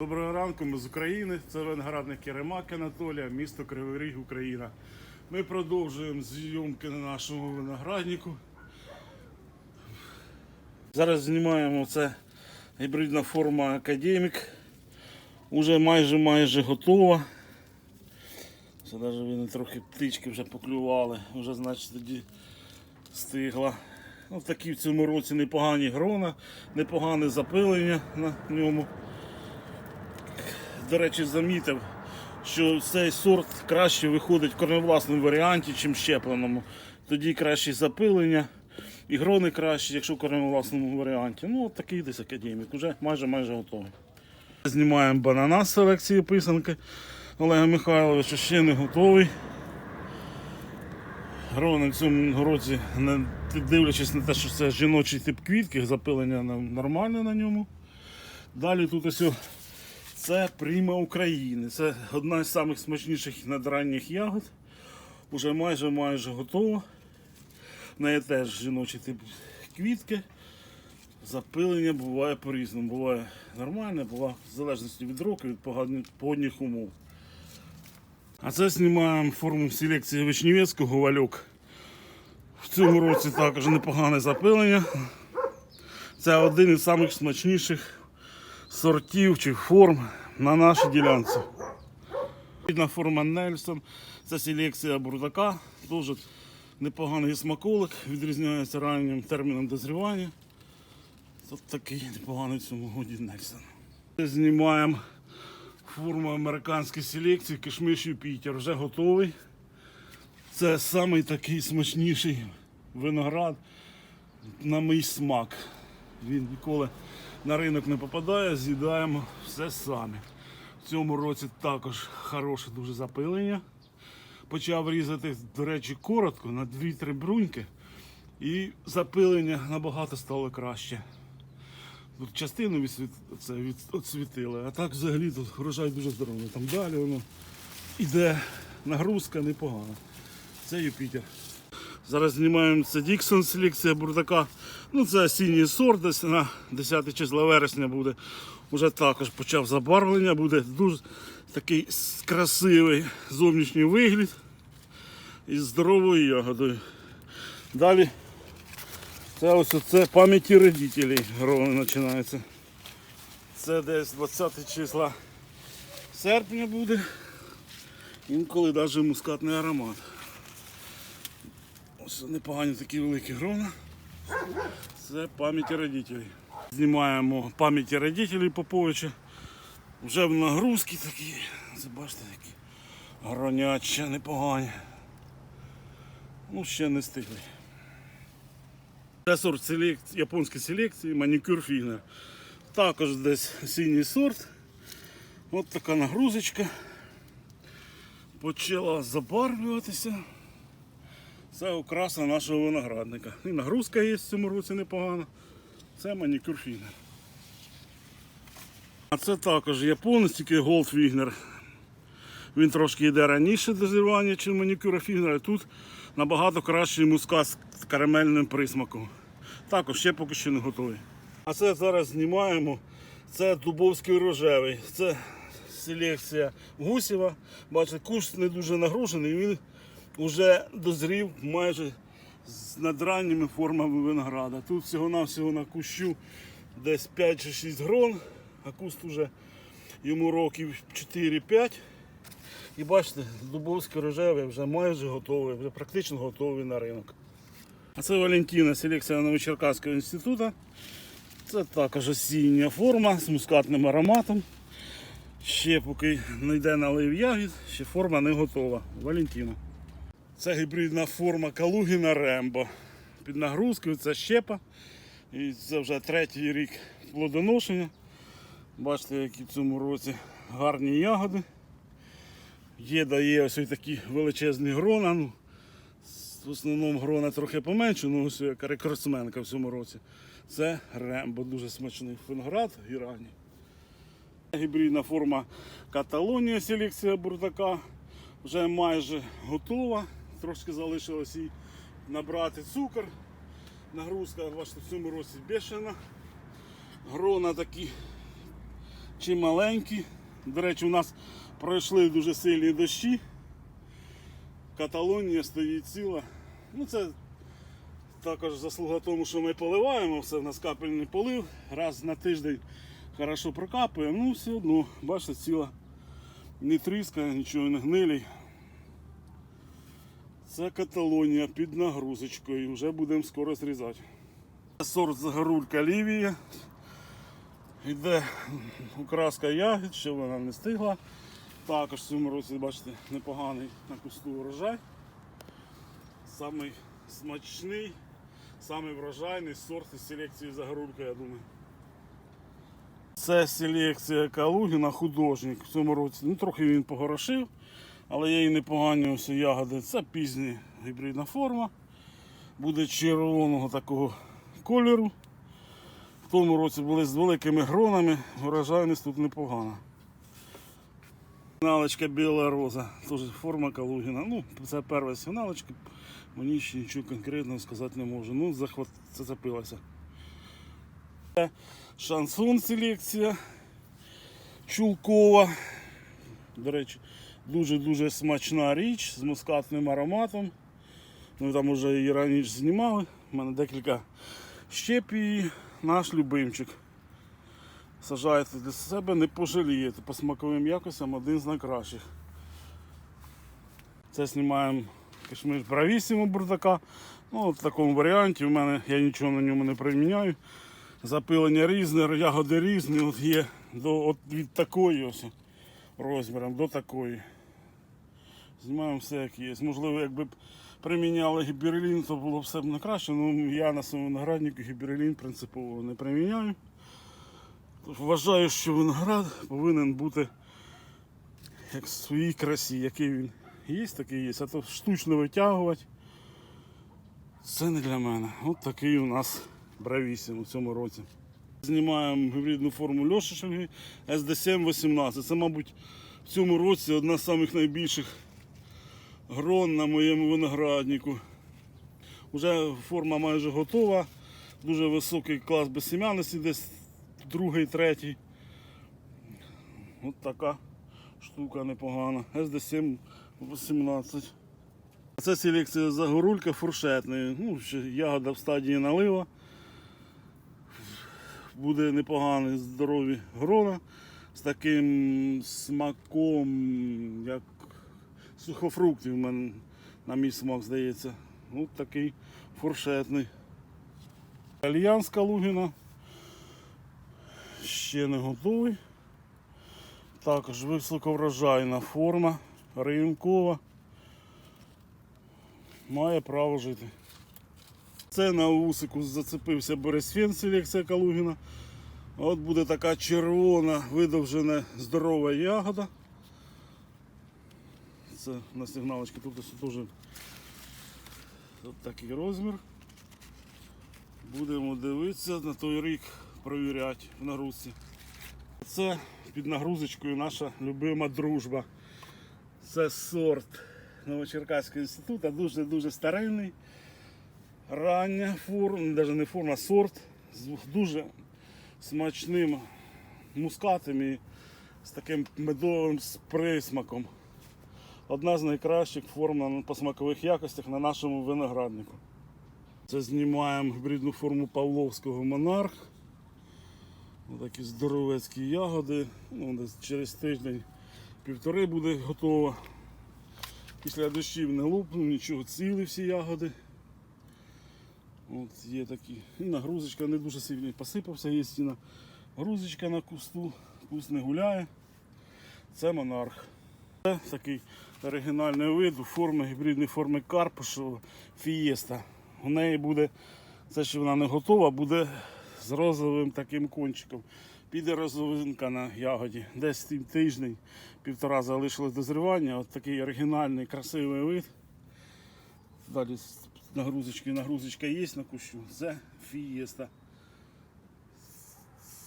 Доброго ранку, ми з України. Це виноградник Керемак Анатолія, місто Кривий Ріг, Україна. Ми продовжуємо зйомки на нашому винограднику. Зараз знімаємо це гібридна форма Академік. Уже майже майже готова. Це навіть вони трохи птички вже поклювали, вже значить тоді стигла. Ну, такі в цьому році непогані грона, непогане запилення на ньому до речі, замітив, що цей сорт краще виходить в корневласному варіанті, чим щепленому. Тоді краще запилення, і грони краще, якщо в корневласному варіанті. Ну, от такий десь академік, уже майже майже готовий. Знімаємо банана з селекції писанки Олега Михайловича, ще не готовий. Грони в цьому році, не дивлячись на те, що це жіночий тип квітки, запилення нормальне на ньому. Далі тут ось це Пріма України. Це одна з самих смачніших надранніх ягод. Уже майже майже готова. В неї теж жіночий тип квітки. Запилення буває по-різному. Буває нормальне, буває в залежності від року, від погодних умов. А це знімаємо форму селекції Вишнівецького вальок. В цьому році також непогане запилення. Це один із самих смачніших сортів чи форм на нашій ділянці. Форма Нельсон, це селекція бурдака, дуже непоганий смаколик, відрізняється раннім терміном дозрівання. Тут такий непоганий в цьому годі Нельсон. Знімаємо форму американської селекції, кишмиш Юпітер, вже готовий. Це самий такий смачніший виноград на мій смак. Він ніколи на ринок не попадає, з'їдаємо все самі. В цьому році також хороше дуже запилення. Почав різати, до речі, коротко на 2-3 бруньки. І запилення набагато стало краще. Тут частину відсвітили, а так взагалі тут врожай дуже здоровий. Там далі воно іде нагрузка непогана. Це Юпітер. Зараз знімаємо це Діксон селекція бурдака. Ну це осінній сорт, десь на 10 числа вересня буде. Уже також почав забарвлення, буде дуже такий красивий зовнішній вигляд із здоровою ягодою. Далі це ось це пам'яті родителей грони починається. Це десь 20 числа серпня буде. Інколи навіть мускатний аромат. Ось непогані такі великі грона. Це пам'яті родителей. Знімаємо пам'яті родителей Поповича. Вже в нагрузки такі. Це такі гронячі, непогані. Ну, ще не стигли. Це сорт селекції, японської селекції, манікюр фігнер. Також десь синій сорт. От така нагрузочка. Почала забарвлюватися. Це окраса нашого виноградника. І нагрузка є в цьому році непогана. Це манікюр фігнер. А це також японець, тільки Gold Фігнер. Він трошки йде раніше дозрівання, ніж манікюра фігнера. Тут набагато кращий мускат з карамельним присмаком. Також ще поки що не готовий. А це зараз знімаємо. Це дубовський рожевий. Це селекція гусєва. Бачите, кущ не дуже нагружений, він вже дозрів майже з надранніми формами винограда. Тут всього-навсього на кущу десь 5 чи 6 грон, а куст уже йому років 4-5. І бачите, дубовський рожевий вже майже готовий, вже практично готовий на ринок. А це Валентина, селекція Новочеркаського інституту. Це також осіння форма з мускатним ароматом. Ще поки не йде налив ягід, ще форма не готова. Валентина. Це гібридна форма Калугіна Рембо. Під нагрузкою це щепа. І це вже третій рік плодоношення. Бачите, які в цьому році гарні ягоди. Є дає ось такі величезні грона. Ну, в основному грона трохи поменше, ну ось яка рекордсменка в цьому році. Це рембо, дуже смачний виноград і ранній. Гібридна форма Каталонія селекція бурдака вже майже готова. Трошки залишилось їй набрати цукор. Нагрузка бачите, в цьому році бешена. Грона такі чи маленькі. До речі, у нас пройшли дуже сильні дощі. Каталонія стоїть ціла. Ну це також заслуга тому, що ми поливаємо, все в нас капельний полив. Раз на тиждень хорошо прокапуємо, ну все одно, бачите, ціла. Не тріска, нічого не гнилі. Це Каталонія під нагрузочкою. Вже будемо скоро зрізати. Сорт загорулька Лівія. Йде окраска ягід, ще вона не стигла. Також в цьому році, бачите, непоганий на кусту урожай. Самий смачний, самий врожайний сорт із селекції загорулька, я думаю. Це селекція Калугіна, художник в цьому році. Ну, трохи він погорошив, але є і непогані ось ягоди. Це пізня гібридна форма. Буде червоного такого кольору. В тому році були з великими гронами, врожайність тут непогана. Сигналочка біла роза, теж форма Калугіна. Ну, це перша сигналочка, мені ще нічого конкретного сказати не можу. Ну, захват. Це Шансон селекція Чулкова. До речі, дуже-дуже смачна річ з мускатним ароматом. Ми там вже її раніше знімали. У мене декілька щепій, наш любимчик. Сажаєте для себе, не пожалієте. По смаковим якостям один з найкращих. Це знімаємо кишмиш бравісіму бурдака. Ну, в такому варіанті у мене я нічого на ньому не приміняю. Запилення різне, ягоди різні. От є до, от від такої ось розміром до такої. Знімаємо все як є. Можливо, якби б приміняли гіберлін, то було б все б не краще. Ну, я на своєму винограднику гіберлін принципово не приміняю. Вважаю, що виноград повинен бути як в своїй красі, який він є, такий є. А то штучно витягувати. Це не для мене. От такий у нас бравісім у цьому році. Знімаємо гібридну форму Льошишеві SD7-18. Це, мабуть, в цьому році одна з найбільших грон на моєму винограднику. Уже форма майже готова. Дуже високий клас безсем'яності, десь другий, третій. От така штука непогана. SD7 18. Це селекція загорулька фуршетної. Ну, ягода в стадії налива. Буде непоганий здорові грона з таким смаком, як сухофруктів, в мене на мій смак здається. Ось такий фуршетний. Альянська лугіна. Ще не готовий. Також високоврожайна форма, ринкова. Має право жити. Це на усику зацепився Борисфен, селекція Калугіна. От буде така червона, видовжена здорова ягода. Це на сигналочці тут ось теж такий розмір. Будемо дивитися на той рік, провіряти в нагрузці. Це під нагрузочкою наша любима дружба. Це сорт Новочеркаського інституту, дуже-дуже старинний. Рання форма, навіть не форма, а сорт з дуже смачним мускатом і з таким медовим присмаком. Одна з найкращих форм по смакових якостях на нашому винограднику. Це знімаємо гібридну форму Павловського монарх. Такі здоровецькі ягоди. Ну, десь через тиждень півтори буде готова. Після дощів не лупну, нічого цілі всі ягоди. От є такі. І нагрузочка не дуже сильно посипався, є і нагрузочка на кусту, куст не гуляє. Це монарх. Це такий оригінальний вид у форми, гібридної форми Карпушева Фієста. У неї буде, це ще вона не готова, буде з розовим таким кончиком. Піде розовинка на ягоді. Десь тиждень, півтора залишилось дозрівання. От такий оригінальний, красивий вид. Далі нагрузочки, нагрузочка є на кущу. Це фієста.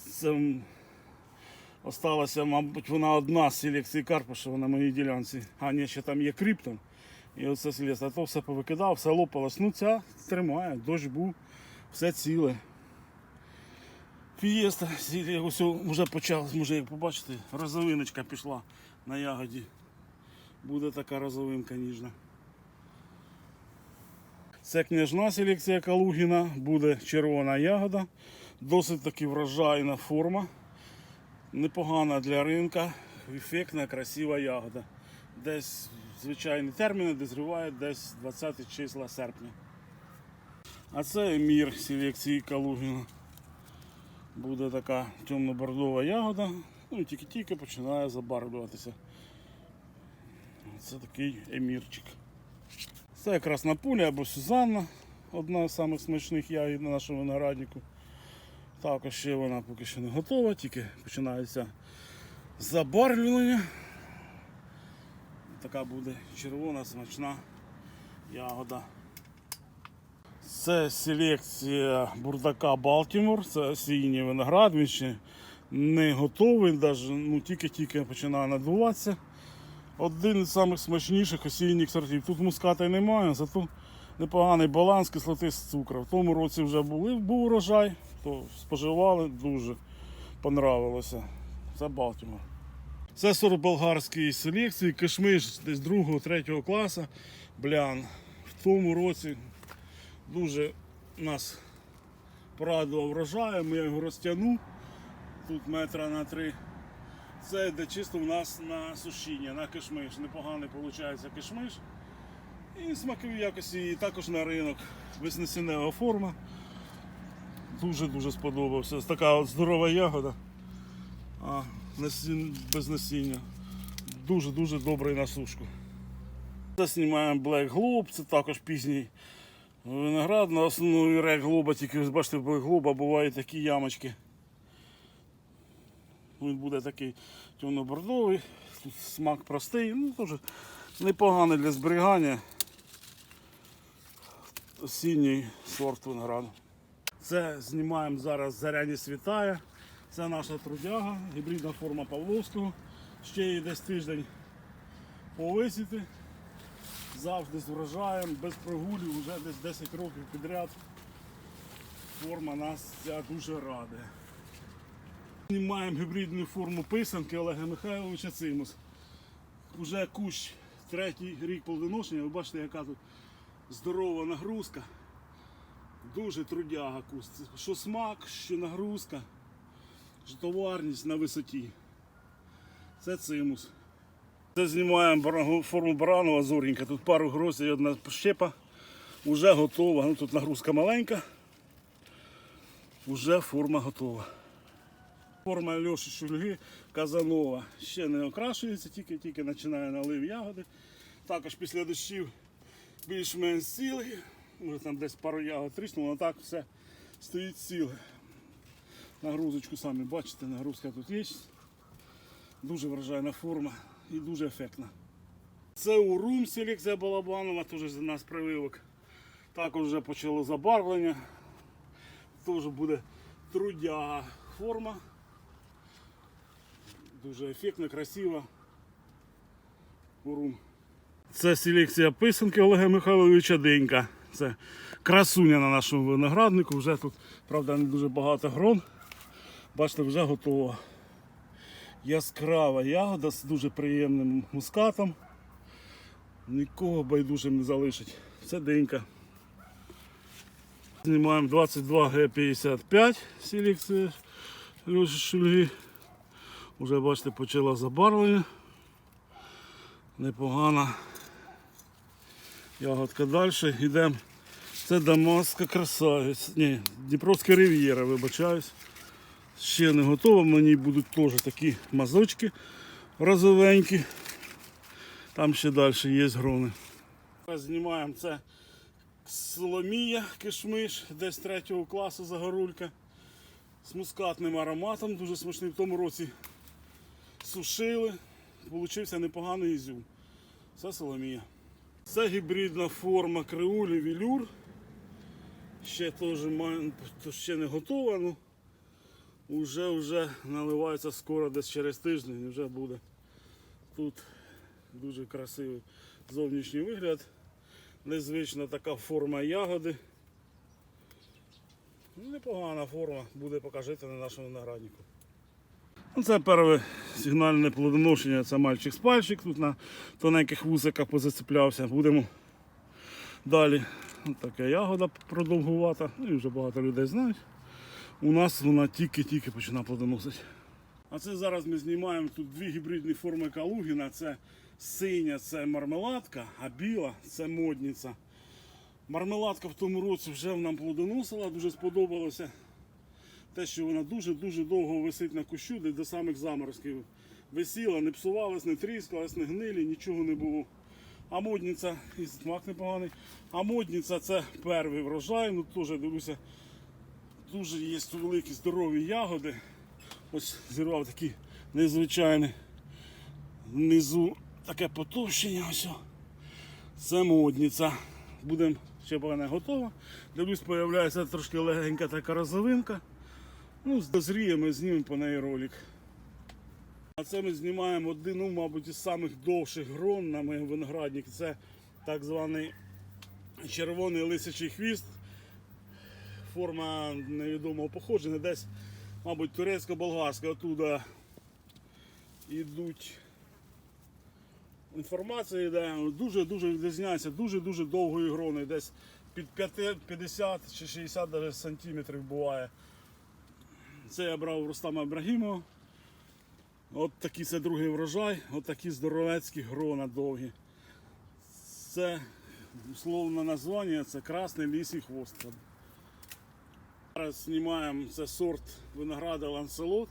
Це осталася, мабуть, вона одна з селекції Карпашева на моїй ділянці. А ні, ще там є криптон. І оце селеста. А то все повикидав, все лопалось. Ну ця тримає, дощ був, все ціле. Фієста, ось вже почалась, може як побачите, розовиночка пішла на ягоді. Буде така розовинка ніжна. Це княжна селекція Калугіна, буде червона ягода, досить таки врожайна форма, непогана для ринка, ефектна, красива ягода. Десь звичайні терміни дозрівають десь 20 числа серпня. А це емір селекції Калугіна. Буде така темно-бордова ягода, ну і тільки-тільки починає забарвлюватися. Це такий емірчик. Це якраз на пуля або Сюзанна, одна з самих смачних ягід на нашому винограднику. Також ще вона поки що не готова, тільки починається забарвлювання. Така буде червона смачна ягода. Це селекція бурдака Балтімор, це осінній виноград, він ще не готовий, ну, тільки-тільки починає надуватися. Один з самих смачніших осінніх сортів. Тут муската немає, зато непоганий баланс кислоти з цукру. В тому році вже були, був урожай, то споживали, дуже понравилося. Це Балтімор. Це сорт болгарської селекції, кишмиш десь 2-3 класу, блян. В тому році дуже нас порадував врожаєм, я його розтягнув тут метра на три. Це йде чисто у нас на сушіння, на кишмиш. Непоганий виходить кишмиш. І смакові якості, і також на ринок. Веснесінева форма. Дуже-дуже сподобався. Така от здорова ягода. А, без насіння. Дуже-дуже добрий на сушку. Це знімаємо Black Globe, це також пізній виноград. На основі Red Globe, тільки ви бачите, Black Globe бувають такі ямочки. Він буде такий темно-бордовий, тут смак простий, ну теж непоганий для зберігання. Осінній сорт винограду. Це знімаємо зараз заряні світає. Це наша трудяга, гібридна форма Павловського. Ще є десь тиждень повисіти. Завжди з без прогулів, вже десь 10 років підряд. Форма нас ця дуже радує. Маємо гібридну форму писанки Олега Михайловича Цимус. Уже кущ третій рік плодоношення. Ви бачите, яка тут здорова нагрузка. Дуже трудяга кущ. Що смак, що нагрузка, що товарність на висоті. Це цимус. Це знімаємо форму барану азуренька. Тут пару гроздей і одна щепа. Уже готова. Ну, тут нагрузка маленька. Уже форма готова. Форма Льоші Шульги Казанова ще не окрашується, тільки-тільки починає налив ягоди. Також після дощів більш-менш цілий. Може там десь пару ягод тріснуло, але так все стоїть ціле. Нагрузочку самі бачите, нагрузка тут є. Дуже вражайна форма і дуже ефектна. Це урум селекція Балабанова, теж за нас прививок. Також вже почало забарвлення. Теж буде трудяга форма. Дуже ефектно, красиво. Урум. Це селекція писанки Олега Михайловича Денька. Це красуня на нашому винограднику. Вже тут, правда, не дуже багато грон. Бачите, вже готова. Яскрава ягода з дуже приємним мускатом. Нікого байдужим не залишить. Це денька. Знімаємо 22Г55 селекція Льоші Шульги. Уже бачите, почала забарвлення. Непогана. Ягодка далі. Йдемо. Це Дамаска красавець. Ні, Дніпровська рив'єра, вибачаюсь. Ще не готова, мені будуть теж такі мазочки розовенькі. Там ще далі є грони. Знімаємо це Соломія кишмиш, десь третього класу загорулька. З мускатним ароматом, дуже смачний. В тому році сушили, получився непоганий ізюм. Це Соломія. Це гібридна форма креулі вілюр. Ще теж ще не готова, ну вже вже наливається скоро десь через тиждень вже буде. Тут дуже красивий зовнішній вигляд. Незвична така форма ягоди. Непогана форма, буде покажити на нашому винограднику. Ну, Це перше сигнальне плодоношення, це мальчик з пальчик. Тут на тоненьких вусиках позацеплявся. Будемо далі. Така ягода продовгувата. Ну, і вже багато людей знають. У нас вона тільки-тільки починає плодоносити. А це зараз ми знімаємо тут дві гібридні форми Калугіна. Це синя це мармеладка, а біла це модниця. Мармеладка в тому році вже нам плодоносила, дуже сподобалося. Те, що вона дуже-дуже довго висить на кущу, де до самих заморозків висіла, не псувалась, не тріскалась, не гнилі, нічого не було. А модниця, і смак непоганий. А модниця це перший врожай. Ну теж дивлюся, дуже є великі здорові ягоди. Ось зірвав такі незвичайні. Внизу таке потовщення. Ось. Це модниця. Будемо ще вона готова. Дивлюсь, появляється трошки легенька така розовинка. Ну, дозріє, ми знімемо по неї ролик. А це ми знімаємо один, ну, мабуть, із самих довших грон на моєму винограднику. Це так званий червоний лисячий хвіст. Форма невідомого походження, десь, мабуть, турецько-болгарська, оттуда йдуть. Інформація йде, дуже-дуже відрізняється, дуже-дуже довгою гроною, десь під 50 чи 60 даже сантиметрів буває. Це я брав Рустама Ібрагімова. От такий це другий врожай, от такі здоровецькі грона довгі. Це условне названня, це красний лісий хвост. Зараз знімаємо це сорт винограда Ланселот.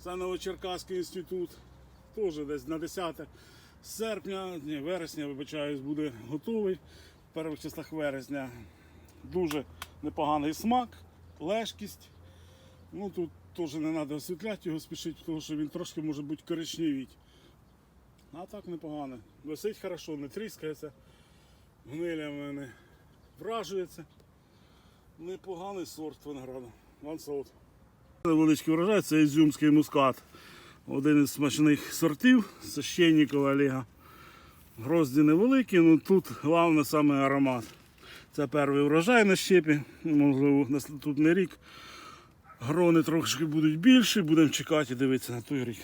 Це Новочеркаський інститут. Теж десь на 10 серпня, ні, вересня, вибачаюсь, буде готовий. В перших числах вересня. Дуже непоганий смак, лежкість. Ну тут теж не треба освітляти його спішити, тому що він трошки може бути коричневіть. А так непогано. Висить хорошо, не тріскається, гнилями не вражується. Непоганий сорт винограду. Лансаут. Невеличкий врожай, це ізюмський мускат. Один із смачних сортів священникова Олега. Грозді невеликі, але тут головне саме аромат. Це перший врожай на щепі, можливо, наступний рік. Грони трошки будуть більші, будемо чекати і дивитися на той рік.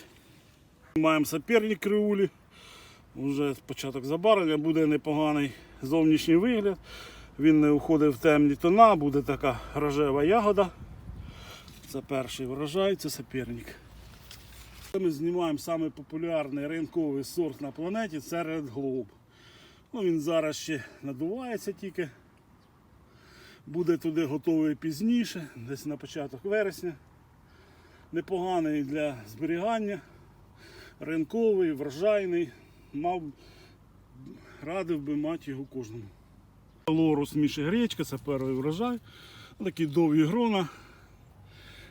Маємо саперник криулі. Вже початок забарвлення, буде непоганий зовнішній вигляд. Він не уходить в темні тона, буде така рожева ягода. Це перший врожай, це саперник. Ми знімаємо самий популярний ринковий сорт на планеті це Red Globe. Ну, він зараз ще надувається тільки. Буде туди готовий пізніше, десь на початок вересня. Непоганий для зберігання, ринковий, врожайний. Мав, радив би мати його кожному. Лорус Міші Гречка, це перший врожай. Такі довгі грона,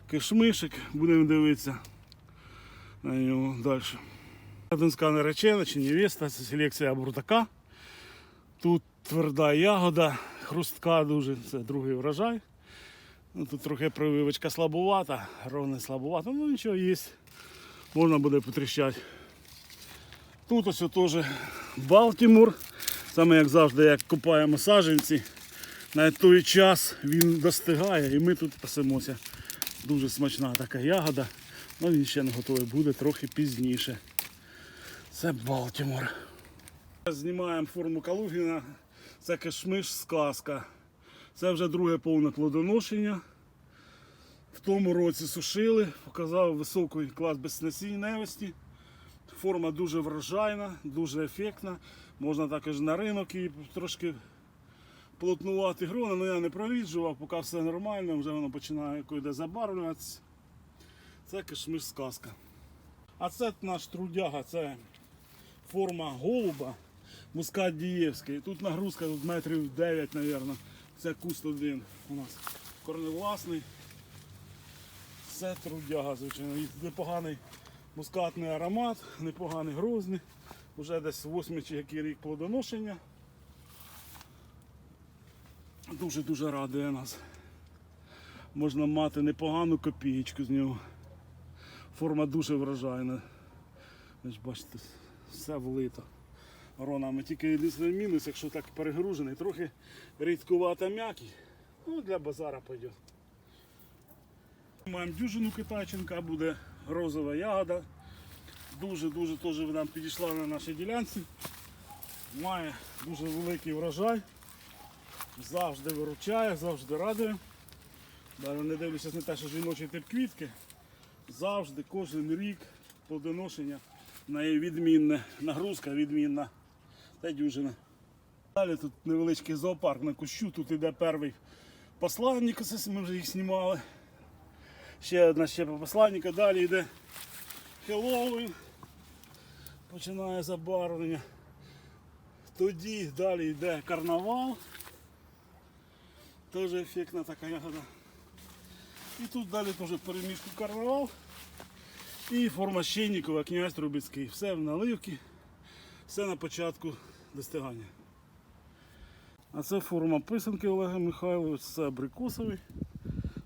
кишмишик, будемо дивитися на нього далі. Донська наречена чи невеста, це селекція бурдака. Тут тверда ягода, хрустка дуже, це другий врожай. Ну, тут трохи прививочка слабувата, ровно слабувата, ну нічого є. Можна буде потріщати. Тут ось теж Балтімор. Саме як завжди, як купаємо саджанці, на той час він достигає і ми тут пасемося. Дуже смачна така ягода. Ну він ще не готовий, буде трохи пізніше. Це Балтімор. Знімаємо форму Калугіна. Це кишмиш сказка. Це вже друге повне плодоношення. В тому році сушили, показав високий клас безнасінневості. Форма дуже врожайна, дуже ефектна. Можна також на ринок і трошки плотнувати грона, але я не проріджував, поки все нормально, вже воно починає куди забарвлюватися. Це кишмиш сказка. А це наш трудяга, це форма голуба, мускат дієвський. Тут нагрузка тут метрів 9, мабуть. Це куст один у нас корневласний. Це трудяга, звичайно. Непоганий мускатний аромат, непоганий грозний. Уже десь 8 чи який рік плодоношення. Дуже-дуже радує нас. Можна мати непогану копієчку з нього. Форма дуже вражайна. Ви ж бачите, все влито ронами. Тільки єдиний мінус, якщо так перегружений, трохи рідкувата м'якість. Ну, для базара пойде. маємо дюжину китайченка, буде розова ягода. Дуже-дуже теж нам підійшла на нашій ділянці. Має дуже великий врожай. Завжди виручає, завжди радує. Далі не дивлячись на те, що жіночий тип квітки, завжди кожен рік плодоношення в неї відмінне, нагрузка відмінна та дюжина. Далі тут невеличкий зоопарк на кущу, тут іде перший посланник, ми вже їх знімали. Ще одна щепа посланника, далі йде Хеллоуін. Починає забарвлення. Тоді далі йде карнавал. Теж ефектна така ягода. І тут далі теж перемішку карнавал. І форма щенникова, князь Трубецький. Все в наливці, все на початку достигання. А це форма писанки Олега Михайловича, це абрикосовий.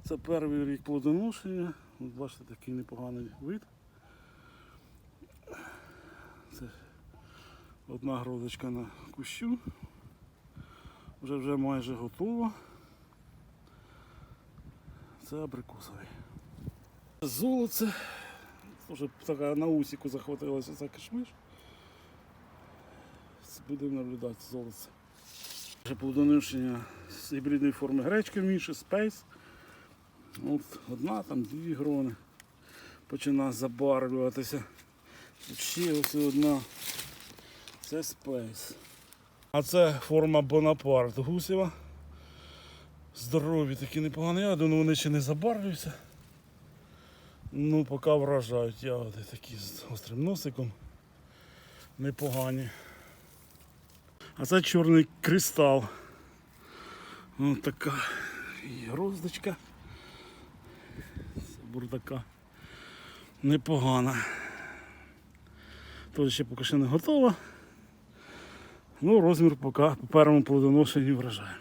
Це перший рік плодоношення. От бачите, такий непоганий вид. Це одна грозочка на кущу. Вже вже майже готова. Це абрикосовий. Золоце. Вже така на усіку захватилася ця кишмиш. Будемо наблюдати золоце. Плодоношення з гібридної форми гречки Міші, Space. От одна, там дві грони. Починає забарвлюватися. Ще ось одна. Це Space. А це форма Бонапарт гусєва. Здорові такі непогані ягоди, але вони ще не забарвлюються. Ну, поки вражають ягоди такі з гострим носиком. Непогані. А це чорний кристал. Ось така і гроздочка. Це бурдака. Непогана. Теж ще поки що не готова. Ну, розмір поки по першому плодоношенню вражає.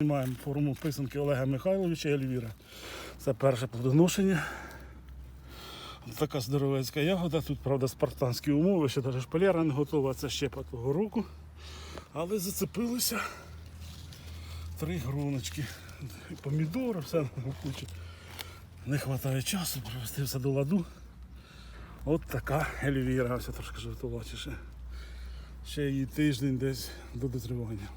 Маємо форму писанки Олега Михайловича і Ельвіра. Це перше плодоношення. Ось Така здоровецька ягода. Тут, правда, спартанські умови, ще навіть шпалера не готова, це щепа того року. Але зацепилися три груночки. Помідори, все на. Не вистачає часу, привести все до ладу. От така Ельвіра, ось трошки жовтувачі ще. Ще її тиждень десь до дозрівання.